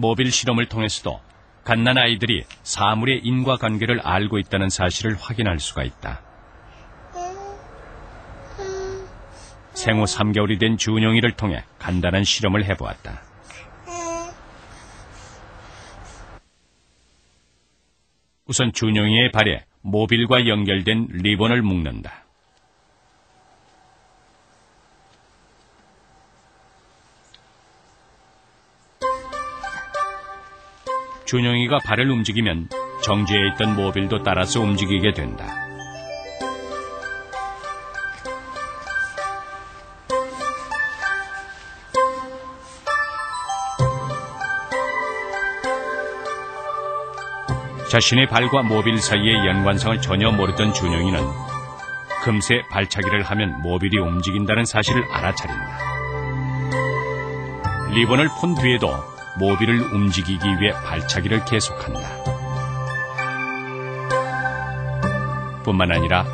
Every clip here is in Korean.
모빌 실험을 통해서도 갓난 아이들이 사물의 인과관계를 알고 있다는 사실을 확인할 수가 있다. 생후 3개월이 된 준영이를 통해 간단한 실험을 해보았다. 우선 준영이의 발에 모빌과 연결된 리본을 묶는다. 준영이가 발을 움직이면 정지해 있던 모빌도 따라서 움직이게 된다. 자신의 발과 모빌 사이의 연관성을 전혀 모르던 준영이는 금세 발차기를 하면 모빌이 움직인다는 사실을 알아차린다. 리본을 푼 뒤에도 모빌을 움직이기 위해 발차기를 계속한다. 뿐만 아니라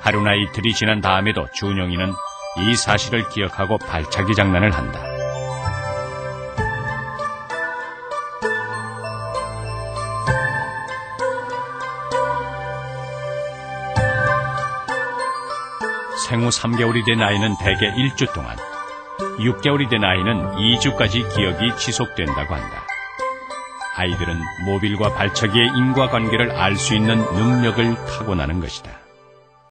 하루나 이틀이 지난 다음에도 준영이는 이 사실을 기억하고 발차기 장난을 한다. 생후 3개월이 된 아이는 대개 1주 동안, 6개월이 된 아이는 2주까지 기억이 지속된다고 한다. 아이들은 모빌과 발차기의 인과관계를 알 수 있는 능력을 타고나는 것이다.